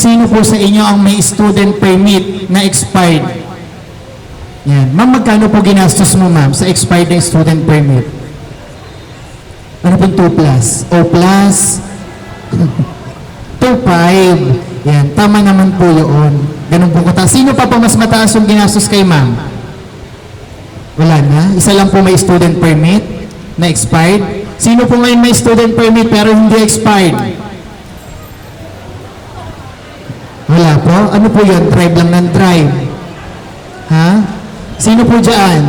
sino po sa inyo ang may student permit na expired? Yan. Ma'am, magkano po ginastos mo, ma'am, sa expired na student permit? Ano pong 2 plus? O plus? 2.5. Yan, tama naman po yun. Ganun po kata. Sino pa po mas mataas yung ginastos kay ma'am? Wala na? Isa lang po may student permit na expired? Sino po ngayon may student permit pero hindi expired? Wala po? Ano po yun? Drive lang ng drive. Ha? Sino po dyan?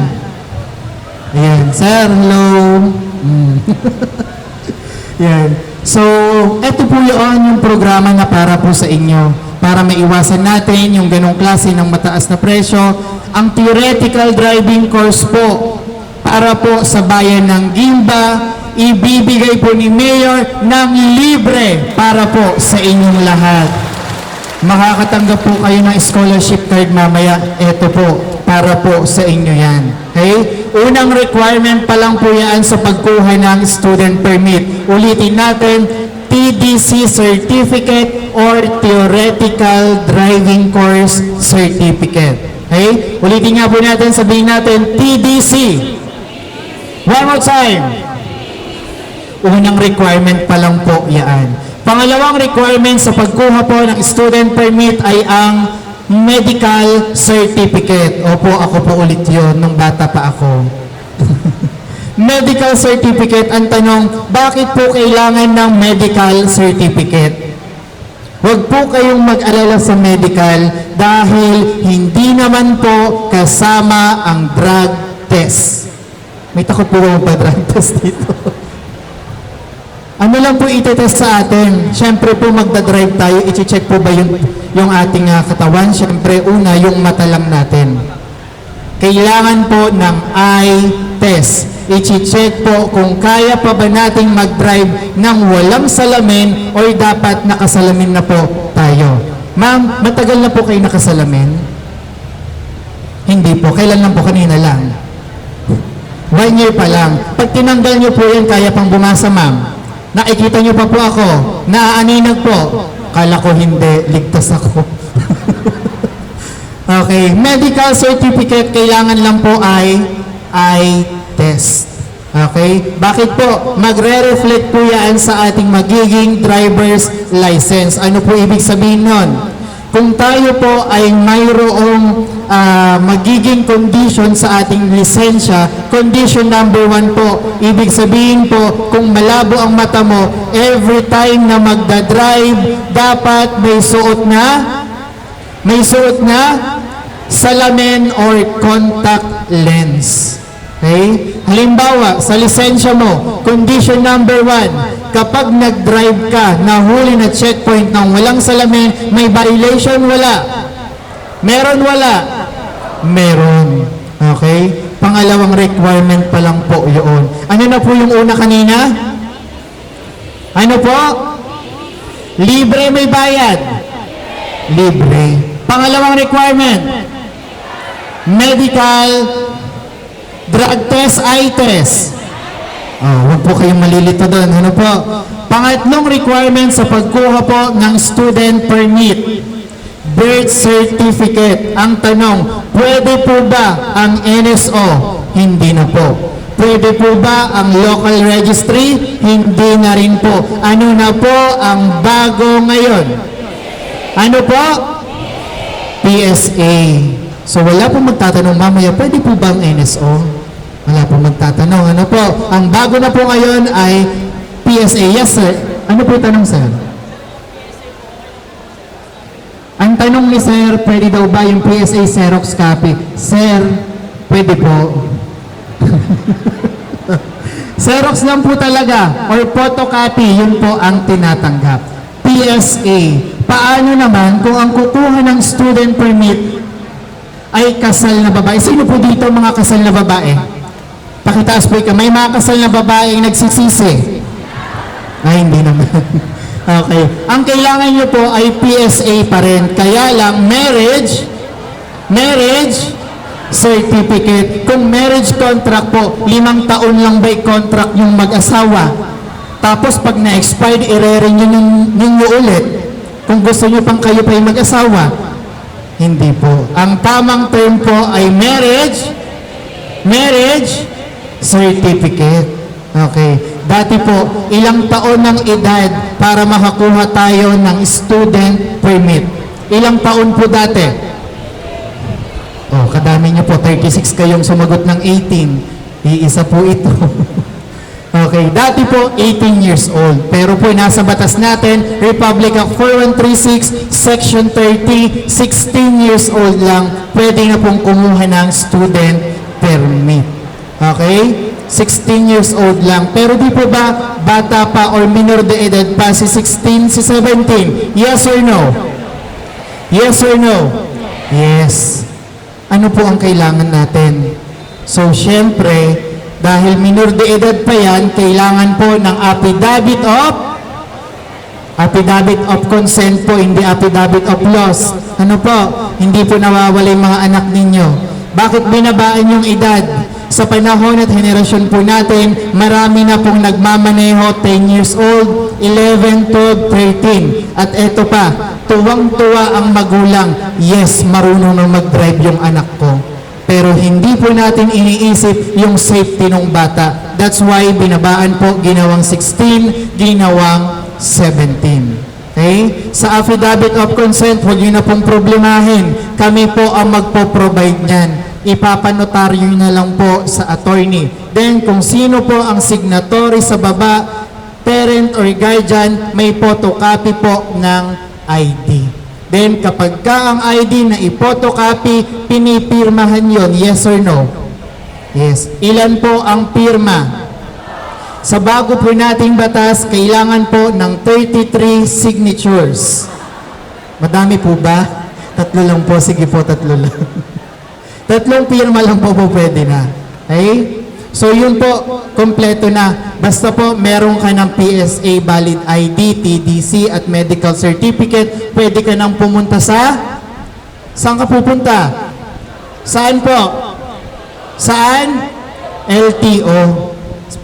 Ayan. Sir, hello. Mm. Yan. So, eto po yun yung programa na para po sa inyo. Para maiwasan natin yung ganong klase ng mataas na presyo. Ang theoretical driving course po para po sa bayan ng Gimba, ibibigay po ni Mayor ng libre para po sa inyong lahat. Makakatanggap po kayo ng scholarship card mamaya. Ito po, para po sa inyo yan. Okay? Unang requirement pa lang po yan sa pagkuha ng student permit. Ulitin natin, TDC Certificate or Theoretical Driving Course Certificate. Okay? Ulitin nga po natin, sabihin natin, TDC. One more time. Unang requirement pa lang po yan. Pangalawang requirement sa pagkuha po ng student permit ay ang medical certificate. Opo, ako po ulit yun nung bata pa ako. medical certificate, ang tanong, bakit po kailangan ng medical certificate? Huwag po kayong mag-alala sa medical dahil hindi naman po kasama ang drug test. May takot po ba drug test dito? Ano lang po itetest sa atin? Siyempre po magdadrive tayo, i-check po ba yung, yung ating ah, katawan? Siyempre una, yung mata lang natin. Kailangan po ng eye test. I-check po kung kaya pa ba nating mag-drive ng walang salamin o dapat nakasalamin na po tayo. Ma'am, matagal na po kayo nakasalamin? Hindi po. Kailan lang po? Kanina lang. One year pa lang. Pag tinanggal niyo po yan, kaya pang bumasa, ma'am. Nakikita niyo pa po ako. Naaaninag po. Kala ko hindi. Ligtas ako. okay. Medical certificate, kailangan lang po ay eye test. Okay? Bakit po? Magre-reflect po yan sa ating magiging driver's license. Ano po ibig sabihin nun? Kung tayo po ay mayroong ah, magiging condition sa ating lisensya, condition number one po, ibig sabihin po, kung malabo ang mata mo, every time na magdadrive, dapat may suot na, may suot na salamin or contact lens. Okay? Halimbawa, sa lisensya mo, condition number one, kapag nag-drive ka, nahuli na checkpoint ng walang salamin, may violation, wala. Meron, wala. Meron. Okay? Pangalawang requirement pa lang po yun. Ano na po yung una kanina? Ano po? Libre may bayad. Libre. Pangalawang requirement, medical drug test, eye test. Oh, huwag po kayong malilito doon. Ano po? Pangatlong requirement sa pagkuha po ng student permit, birth certificate. Ang tanong, pwede po ba ang NSO? Hindi na po. Pwede po ba ang local registry? Hindi na rin po. Ano na po ang bago ngayon? Ano po? PSA. So wala po magtatanong mamaya, pwede po ba ang NSO? Wala po magtatanong. Ano po? Ang bago na po ngayon ay PSA. Yes, sir. Ano po tanong, sir? Ang tanong ni sir, pwede daw ba yung PSA Xerox copy? Sir, pwede po. Xerox lang po talaga or photocopy, yun po ang tinatanggap. PSA. Paano naman kung ang kukuha ng student permit ay kasal na babae? Sino po dito mga kasal na babae? Pakitaas po ikaw. May mga kasal na babae ang nagsisisi. Ay, hindi naman. okay. Ang kailangan nyo po ay PSA pa rin. Kaya lang, marriage, marriage certificate. Kung marriage contract po, limang taon lang ba contract yung mag-asawa? Tapos pag na-expired, ire-renew nin- ninyo ulit. Kung gusto nyo pang kayo pa mag-asawa, hindi po. Ang tamang term po ay marriage, marriage certificate. Okay. Dati po, ilang taon ng edad para makakuha tayo ng student permit? Ilang taon po dati? Oh, kadami niyo po, 36 kayong sumagot ng 18. Iisa po ito. okay, dati po 18 years old. Pero po nasa batas natin, Republic Act 4136, Section 30, 16 years old lang, pwede na pong kumuha ng student permit. Okay? 16 years old lang. Pero di po ba bata pa or minor de edad pa si 16, si 17? Yes or no? Yes or no? Yes. Ano po ang kailangan natin? So, syempre, dahil minor de edad pa yan, kailangan po ng affidavit of affidavit of consent po, hindi affidavit of loss. Ano po? Hindi po nawawala yung mga anak ninyo. Bakit binabaan yung edad? Sa panahon at henerasyon po natin, marami na pong nagmamaneho 10 years old, 11, 12, 13. At eto pa, tuwang-tuwa ang magulang. Yes, marunong na mag-drive yung anak ko. Pero hindi po natin iniisip yung safety ng bata. That's why binabaan po ginawang 16, ginawang 17. Okay? Sa affidavit of consent, huwag nyo na pong problemahin. Kami po ang magpo-provide niyan. Ipapanotaryo na lang po sa attorney. Then, kung sino po ang signatory sa baba, parent or guardian, may photocopy po ng ID. Then, kapag ka ang ID na ipotocopy, pinipirmahan yon yes or no? Yes. Ilan po ang pirma? Sa bago po nating batas, kailangan po ng 33 signatures. Madami po ba? Tatlo lang po. Sige po, tatlo lang. Tatlong pirma lang po po pwede na. Okay? So yun po, kompleto na. Basta po meron ka ng PSA valid ID, TDC at medical certificate, pwede ka nang pumunta sa... Saan ka pupunta? Saan po? Saan? LTO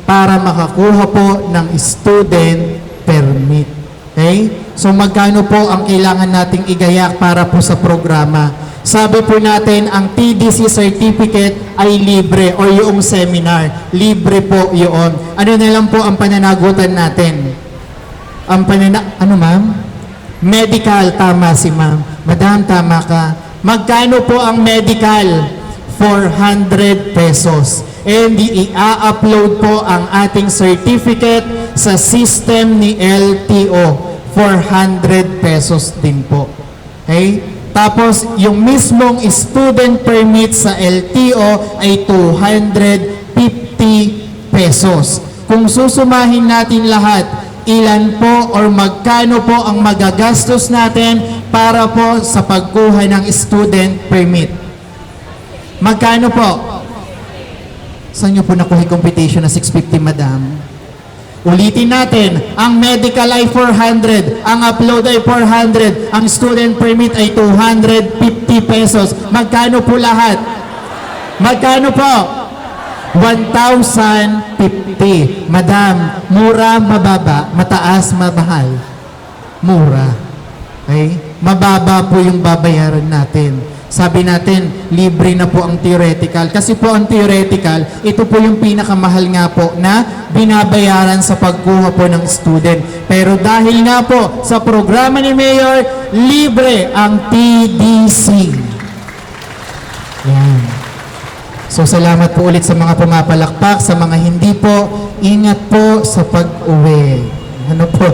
para makakuha po ng student permit. Okay? So magkano po ang kailangan nating igayak para po sa programa? Sabi po natin, ang TDC certificate ay libre or yung seminar. Libre po yun. Ano na lang po ang pananagutan natin? Ang panana... Ano ma'am? Medical, tama si ma'am. Madam, tama ka. Magkano po ang medical? 400 pesos. And i-upload po ang ating certificate sa system ni LTO. 400 pesos din po. Okay? Tapos, yung mismong student permit sa LTO ay 250 pesos. Kung susumahin natin lahat, ilan po or magkano po ang magagastos natin para po sa pagkuha ng student permit? Magkano po? Saan nyo po nakuha yung computation na 650, madam? Ulitin natin, ang medical ay 400, ang upload ay 400, ang student permit ay 250 pesos. Magkano po lahat? Magkano po? 1,050. Madam, mura, mababa, mataas, mabahal. Mura. Okay? Mababa po yung babayaran natin. Sabi natin, libre na po ang theoretical. Kasi po ang theoretical, ito po yung pinakamahal nga po na binabayaran sa pagkuha po ng student. Pero dahil nga po sa programa ni Mayor, libre ang TDC. Yan. So salamat po ulit sa mga pumapalakpak, sa mga hindi po, ingat po sa pag-uwi. Ano po?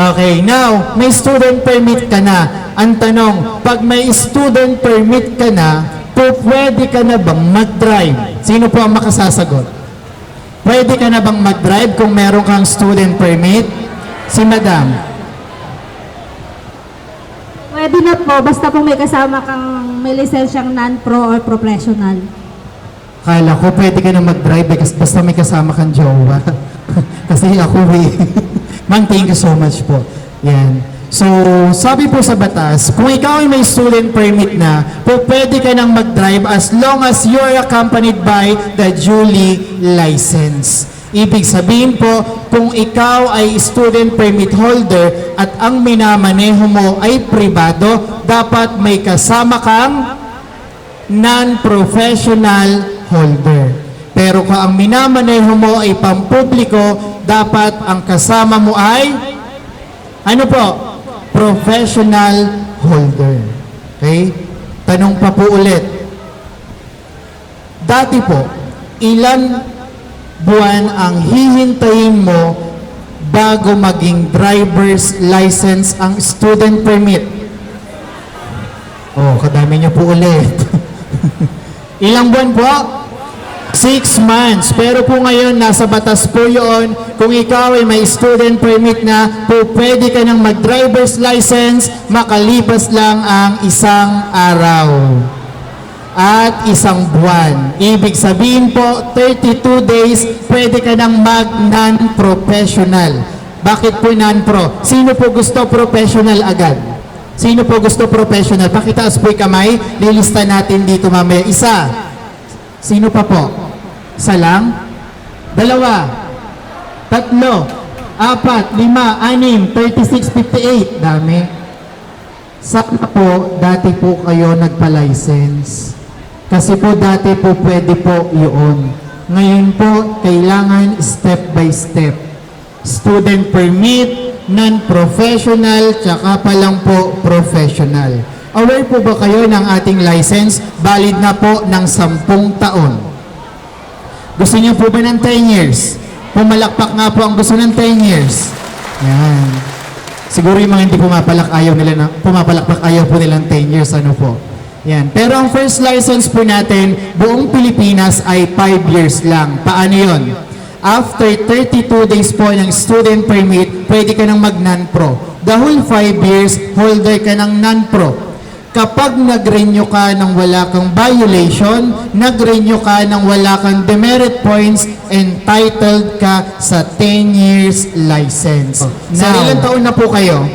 Okay, now, may student permit ka na. Ang tanong, pag may student permit ka na, po pwede ka na bang mag-drive? Sino po ang makasasagot? Pwede ka na bang mag-drive kung meron kang student permit? Si Madam. Pwede na po, basta po may kasama kang may lisensyang non-pro or professional. Kala ko pwede ka na mag-drive because basta may kasama kang jowa. Kasi ako eh. Ma'am, thank you so much po. Yan. So, sabi po sa batas, kung ikaw ay may student permit na, po pwede ka nang mag-drive as long as you're accompanied by the duly license. Ibig sabihin po, kung ikaw ay student permit holder at ang minamaneho mo ay pribado, dapat may kasama kang non-professional holder. Pero kung ang minamaneho mo ay pampubliko, dapat ang kasama mo ay ano po? Professional holder. Okay? Tanong pa po ulit. Dati po, ilan buwan ang hihintayin mo bago maging driver's license ang student permit? Oh, kadami niyo po ulit. Ilang buwan po? Six months. Pero po ngayon, nasa batas po yun. Kung ikaw ay may student permit na, po pwede ka ng mag-driver's license, makalipas lang ang isang araw at isang buwan. Ibig sabihin po, 32 days, pwede ka ng mag-non-professional. Bakit po non-pro? Sino po gusto professional agad? Sino po gusto professional? Pakitaas po yung kamay, lilista natin dito mamaya. Isa. Sino pa po? Isa lang? Dalawa? Tatlo? Apat? Lima? Anim? 36, 58? Dami. Saan po dati po kayo nagpa-license? Kasi po dati po pwede po yun. Ngayon po, kailangan step by step. Student permit, non-professional, tsaka pa lang po professional. Aware po ba kayo ng ating license? Valid na po ng 10 taon. Gusto niyo po ba ng 10 years? Pumalakpak nga po ang gusto ng 10 years. Yan. Siguro yung mga hindi pumapalak ayaw nila na, pumapalakpak ayaw po nilang 10 years ano po. Yan. Pero ang first license po natin, buong Pilipinas ay 5 years lang. Paano yon? After 32 days po ng student permit, pwede ka nang mag non-pro. The whole 5 years, holder ka ng non-pro. Kapag nag-renew ka ng wala kang violation, nag-renew ka ng wala kang demerit points, entitled ka sa 10 years license. Sa Now- ilang taon na po kayo?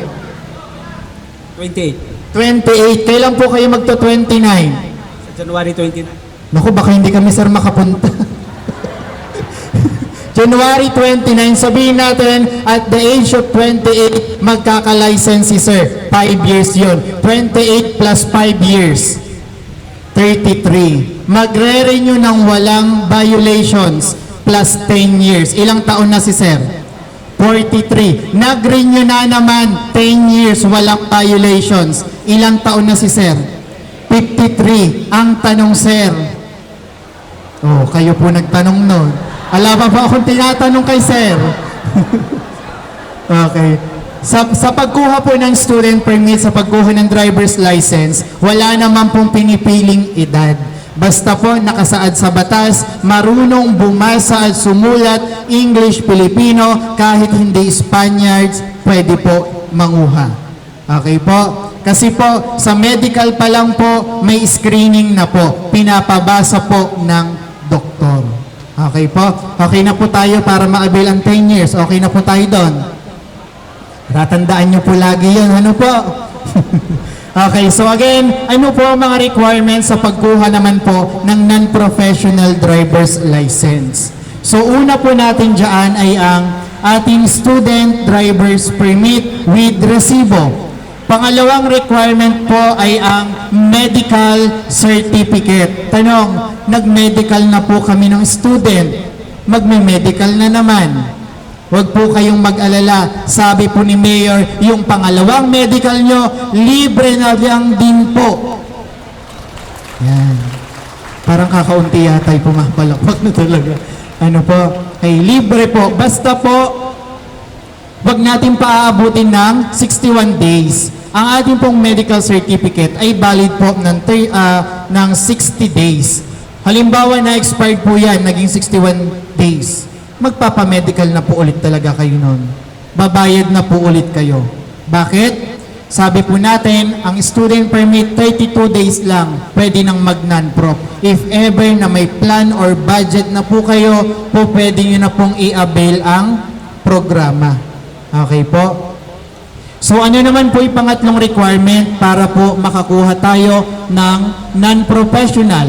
28. 28. Kailan po kayo magto-29? Sa January 29. Naku, baka hindi kami sir makapunta. January 29, sabihin natin, at the age of 28, magkaka-license si sir. 5 years yon. 28 plus 5 years. 33. Magre-renew ng walang violations plus 10 years. Ilang taon na si sir? 43. Nag-renew na naman 10 years walang violations. Ilang taon na si sir? 53. Ang tanong sir, Oh, kayo po nagtanong nun. Ala pa po akong tinatanong kay sir. okay. Sa, sa pagkuha po ng student permit, sa pagkuha ng driver's license, wala naman pong pinipiling edad. Basta po nakasaad sa batas, marunong bumasa at sumulat, English, Filipino, kahit hindi Spaniards, pwede po manguha. Okay po? Kasi po, sa medical pa lang po, may screening na po. Pinapabasa po ng doktor. Okay po? Okay na po tayo para ma-avail ang 10 years. Okay na po tayo doon. Tatandaan nyo po lagi yun. Ano po? okay, so again, ano po ang mga requirements sa pagkuha naman po ng non-professional driver's license? So una po natin dyan ay ang ating student driver's permit with resibo. Pangalawang requirement po ay ang medical certificate. Tanong, nag-medical na po kami ng student. Magme-medical na naman. Huwag po kayong mag-alala. Sabi po ni Mayor, yung pangalawang medical nyo, libre na lang din po. Yan. Parang kakaunti yata yung pumapalakpak na talaga. Ano po? Ay, libre po. Basta po, Huwag natin paaabutin ng 61 days. Ang ating pong medical certificate ay valid po ng, ah, ng 60 days. Halimbawa na expired po yan, naging 61 days. Magpapamedical na po ulit talaga kayo nun. Babayad na po ulit kayo. Bakit? Sabi po natin, ang student permit 32 days lang, pwede nang mag non-prof. If ever na may plan or budget na po kayo, po pwede nyo na pong i-avail ang programa. Okay po? So ano naman po yung pangatlong requirement para po makakuha tayo ng non-professional?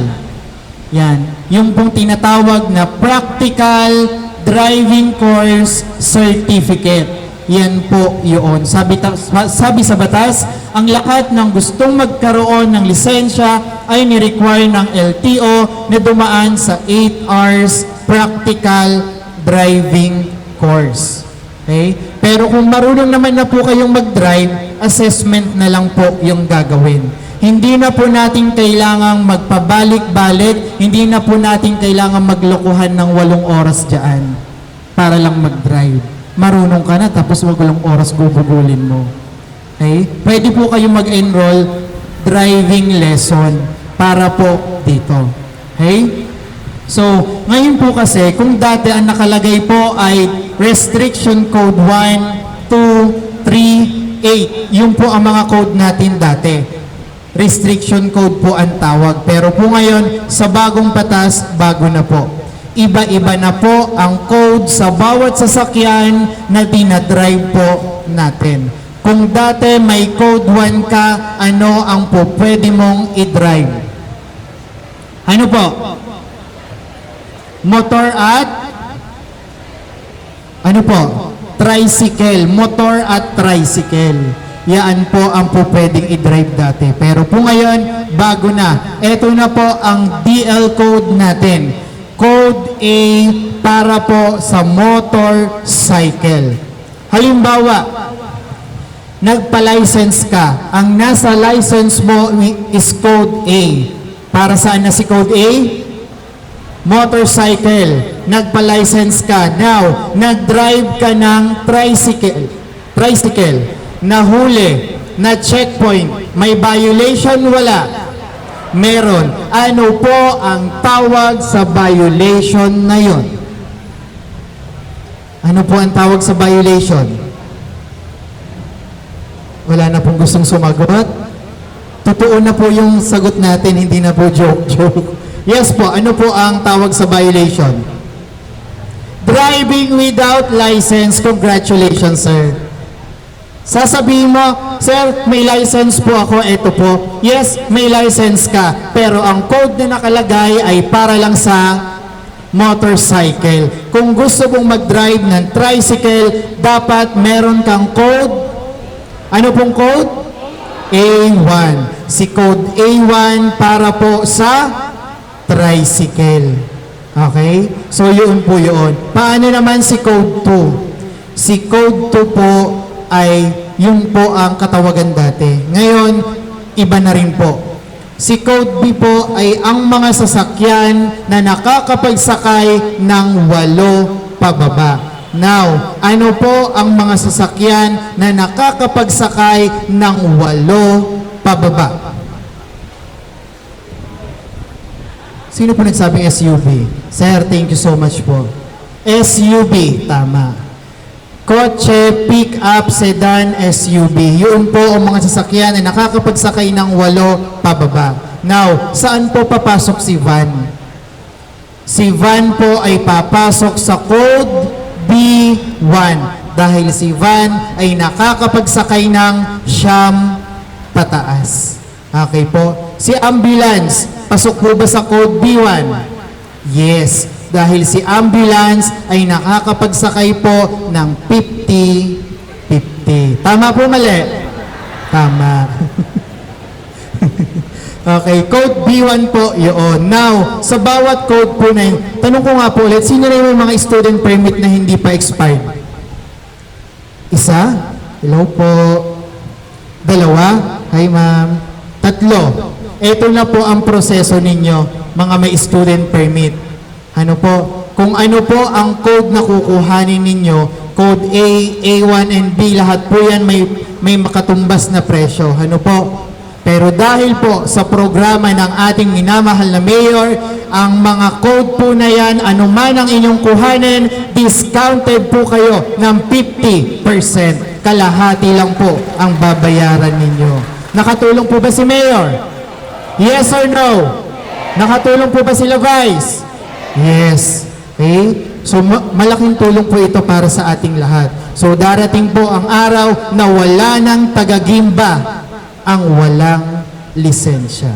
Yan. Yung pong tinatawag na practical driving course certificate. Yan po yun. Sabi, sabi sa batas, ang lahat ng gustong magkaroon ng lisensya ay ni-require ng LTO na dumaan sa 8 hours practical driving course. Okay? Pero kung marunong naman na po kayong mag-drive, assessment na lang po yung gagawin. Hindi na po natin kailangang magpabalik-balik, hindi na po natin kailangang maglokohan ng walong oras dyan para lang mag-drive. Marunong ka na, tapos walong oras gugugulin mo. Okay? Pwede po kayong mag-enroll driving lesson para po dito. Okay? So, ngayon po kasi, kung dati ang nakalagay po ay Restriction Code 1, 2, 3, 8. Yun po ang mga code natin dati. Restriction Code po ang tawag. Pero po ngayon, sa bagong patas, bago na po. Iba-iba na po ang code sa bawat sasakyan na dinadrive po natin. Kung dati may code 1 ka, ano ang po pwede mong i-drive? Ano po? Motor at ano po? Tricycle. Motor at tricycle. Yan po ang po pwedeng i-drive dati. Pero po ngayon, bago na. Ito na po ang DL code natin. Code A para po sa motorcycle. Halimbawa, nagpa-license ka. Ang nasa license mo is code A. Para saan na si code A? Motorcycle, nagpa-license ka. Now, nag-drive ka ng tricycle, tricycle, nahuli, na checkpoint, may violation, wala. Meron. Ano po ang tawag sa violation na yon? Ano po ang tawag sa violation? Wala na pong gustong sumagot? Totoo na po yung sagot natin, hindi na po joke-joke. Yes po, ano po ang tawag sa violation? Driving without license. Congratulations, sir. Sasabihin mo, Sir, may license po ako, eto po. Yes, may license ka. Pero ang code na nakalagay ay para lang sa motorcycle. Kung gusto mong mag-drive ng tricycle, dapat meron kang code. Ano pong code? A1. Si code A1 para po sa tricycle. Okay? So, yun po yun. Paano naman si Code 2? Si Code 2 po ay yun po ang katawagan dati. Ngayon, iba na rin po. Si Code B po ay ang mga sasakyan na nakakapagsakay ng walo pababa. Now, ano po ang mga sasakyan na nakakapagsakay ng walo pababa? Sino po nagsabing SUV? Sir, thank you so much po. SUV, tama. Kotse, pick-up, sedan, SUV. Yun po ang mga sasakyan na nakakapagsakay ng walo pababa. Now, saan po papasok si van? Si van po ay papasok sa code B1 dahil si van ay nakakapagsakay ng siyam pataas. Okay po? Si ambulance, pasok po ba sa code B1? Yes, dahil si ambulance ay nakakapagsakay po ng 50-50. Tama po mali? Tama. okay, code B1 po yun. Now, sa bawat code po na yun, tanong ko nga po ulit, sino na yung mga student permit na hindi pa expired? Isa? Hello po. Dalawa? Hi ma'am. Tatlo. Ito na po ang proseso ninyo, mga may student permit. Ano po? Kung ano po ang code na kukuhanin ninyo, code A, A1, and B, lahat po yan may, may makatumbas na presyo. Ano po? Pero dahil po sa programa ng ating minamahal na mayor, ang mga code po na yan, anuman ang inyong kuhanin, discounted po kayo ng 50%. Kalahati lang po ang babayaran ninyo. Nakatulong po ba si mayor? Yes or no? Nakatulong po ba sila Vice? Yes. Okay? So ma- malaking tulong po ito para sa ating lahat. So darating po ang araw na wala ng tagagimba ang walang lisensya.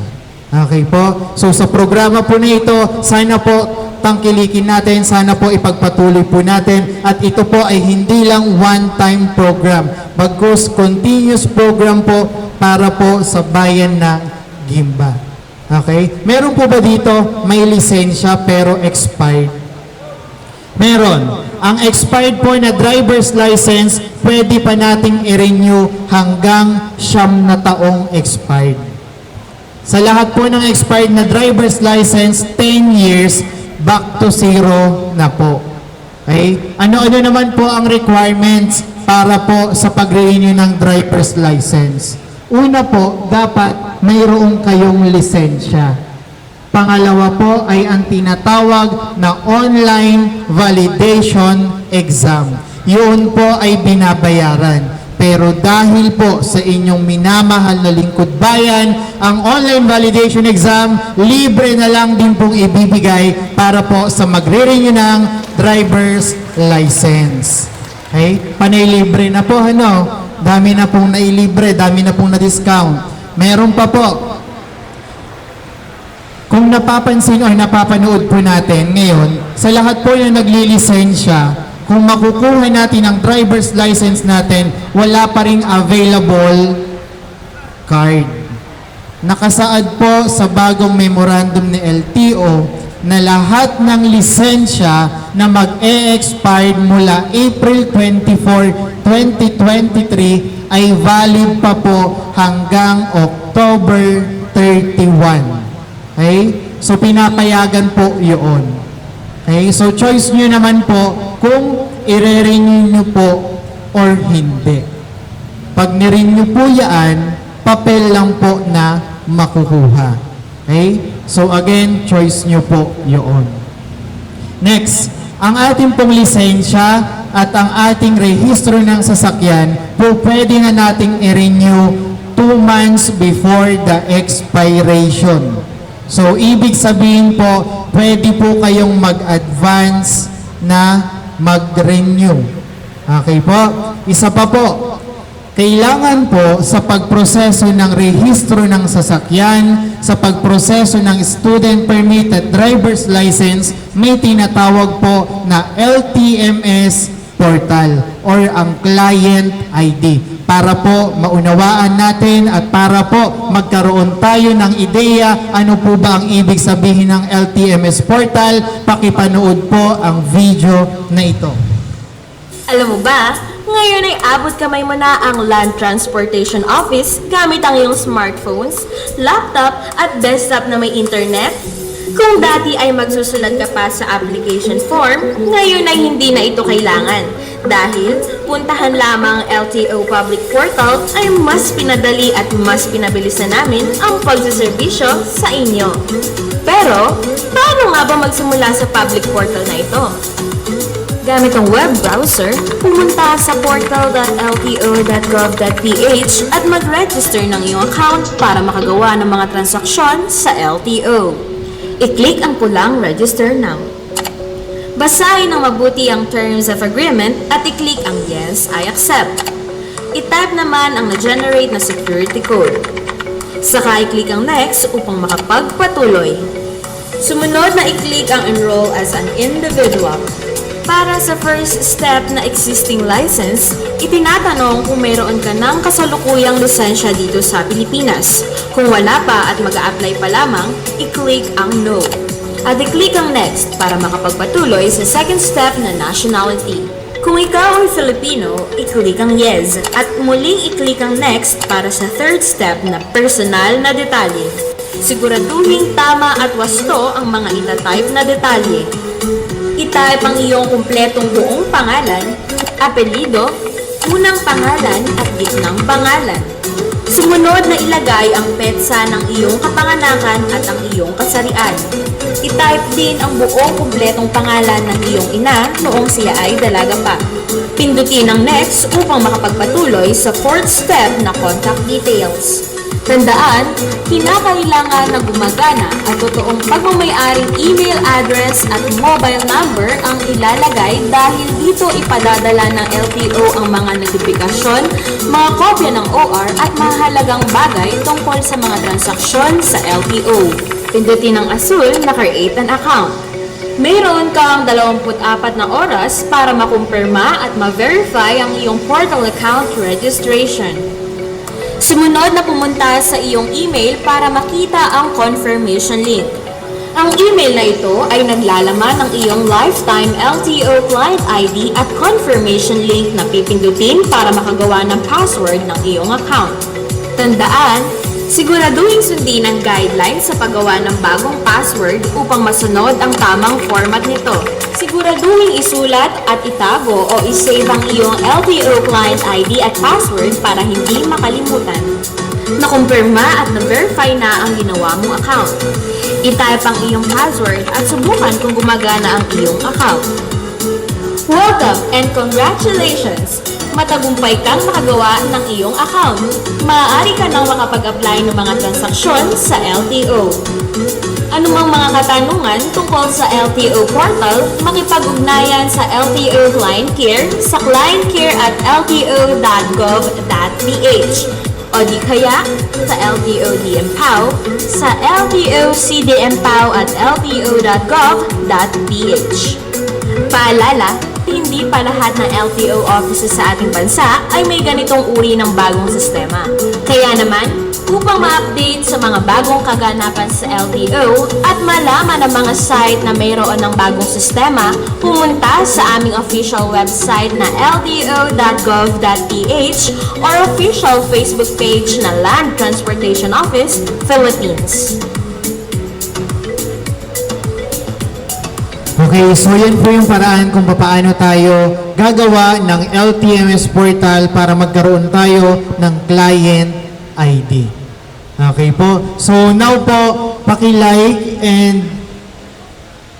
Okay po? So sa programa po na ito, sana po tangkilikin natin, sana po ipagpatuloy po natin at ito po ay hindi lang one-time program, bagkus continuous program po para po sa bayan ng Gimba. Okay? Meron po ba dito may lisensya pero expired? Meron. Ang expired po na driver's license, pwede pa nating i-renew hanggang siyam na taong expired. Sa lahat po ng expired na driver's license, 10 years, back to zero na po. Okay? Ano-ano naman po ang requirements para po sa pag-renew ng driver's license? Una po, dapat mayroong kayong lisensya. Pangalawa po ay ang tinatawag na online validation exam. Yun po ay binabayaran. Pero dahil po sa inyong minamahal na lingkod bayan, ang online validation exam, libre na lang din pong ibibigay para po sa magre-renew ng driver's license. Okay? Panay libre na po, ano? Dami na pong nailibre, dami na pong na-discount. Meron pa po, kung napapansin o napapanood po natin ngayon, sa lahat po na naglilisensya, kung makukuha natin ang driver's license natin, wala pa ring available card. Nakasaad po sa bagong memorandum ni LTO na lahat ng lisensya na mag-e-expire mula April 24, 2023 ay valid pa po hanggang October 31. Okay? So, pinapayagan po yun. Okay? So, choice nyo naman po kung i-renew nyo po or hindi. Pag nirenew po yan, papel lang po na makukuha. Okay? So, again, choice nyo po yun. Next, ang ating pong lisensya at ang ating rehistro ng sasakyan po pwede na nating i-renew two months before the expiration. So, ibig sabihin po, pwede po kayong mag-advance na mag-renew. Okay po? Isa pa po, kailangan po sa pagproseso ng rehistro ng sasakyan, sa pagproseso ng student permit at driver's license, may tinatawag po na LTMS portal or ang client ID para po maunawaan natin at para po magkaroon tayo ng ideya ano po ba ang ibig sabihin ng LTMS portal, pakipanood po ang video na ito. Alam mo ba, ngayon ay abot kamay mo na ang Land Transportation Office gamit ang iyong smartphones, laptop at desktop na may internet. Kung dati ay magsusulat ka pa sa application form, ngayon ay hindi na ito kailangan. Dahil puntahan lamang LTO Public Portal ay mas pinadali at mas pinabilisan namin ang pagsaserbisyo sa inyo. Pero, paano nga ba magsimula sa public portal na ito? Gamit ang web browser, pumunta sa portal.lto.gov.ph at mag-register ng iyong account para makagawa ng mga transaksyon sa LTO. I-click ang pulang Register Now. Basahin ng mabuti ang Terms of Agreement at i-click ang Yes, I accept. I-type naman ang na-generate na security code. Saka i-click ang Next upang makapagpatuloy. Sumunod na i-click ang Enroll as an Individual. Para sa first step na existing license, itinatanong kung mayroon ka ng kasalukuyang lisensya dito sa Pilipinas. Kung wala pa at mag apply pa lamang, i-click ang No. At i-click ang Next para makapagpatuloy sa second step na nationality. Kung ikaw ay Filipino, i-click ang Yes at muling i-click ang Next para sa third step na personal na detalye. Siguraduhin tama at wasto ang mga itatype na detalye. I-type ang iyong kumpletong buong pangalan, apelido, unang pangalan at gitnang pangalan. Sumunod na ilagay ang petsa ng iyong kapanganakan at ang iyong kasarian. I-type din ang buong kumpletong pangalan ng iyong ina noong siya ay dalaga pa. Pindutin ang next upang makapagpatuloy sa fourth step na contact details. Tandaan, kinakailangan na gumagana at totoong pagmamayaring email address at mobile number ang ilalagay dahil dito ipadadala ng LTO ang mga notifikasyon, mga kopya ng OR at mahalagang bagay tungkol sa mga transaksyon sa LTO. Pindutin ang asul na create an account. Mayroon kang 24 na oras para makumpirma at ma-verify ang iyong portal account registration. Sumunod na pumunta sa iyong email para makita ang confirmation link. Ang email na ito ay naglalaman ng iyong lifetime LTO client ID at confirmation link na pipindutin para makagawa ng password ng iyong account. Tandaan, siguraduhin sundin ang guidelines sa paggawa ng bagong password upang masunod ang tamang format nito. Siguraduhin isulat at itago o isave ang iyong LTO client ID at password para hindi makalimutan. Nakumpirma at na-verify na ang ginawa mong account. I-type ang iyong password at subukan kung gumagana ang iyong account. Welcome and congratulations! Matagumpay kang makagawa ng iyong account. Maaari ka nang makapag-apply ng mga transaksyon sa LTO. Anumang mga katanungan tungkol sa LTO portal, makipag-ugnayan sa LTO Client Care sa clientcare at lto.gov.ph o di kaya sa LTO DMPOW sa LTO CDMPOW at lto.gov.ph. Paalala, hindi pa lahat ng LTO offices sa ating bansa ay may ganitong uri ng bagong sistema. Kaya naman, upang ma-update sa mga bagong kaganapan sa LTO at malaman ang mga site na mayroon ng bagong sistema, pumunta sa aming official website na lto.gov.ph or official Facebook page na Land Transportation Office, Philippines. Okay, so yan po yung paraan kung paano tayo gagawa ng LTMS portal para magkaroon tayo ng client ID. Okay po. So now po, paki-like and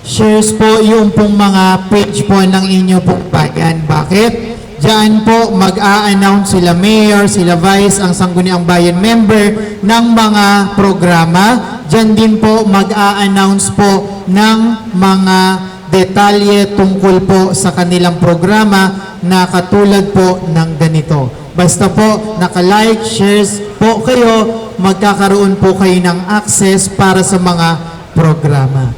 shares po yung pong mga page po ng inyo pong bayan. Bakit? Diyan po mag-a-announce sila mayor, sila vice, ang sangguniang bayan member ng mga programa. Diyan din po mag-a-announce po ng mga detalye tungkol po sa kanilang programa na katulad po ng ganito. Basta po naka-like, shares po kayo, magkakaroon po kayo ng access para sa mga programa.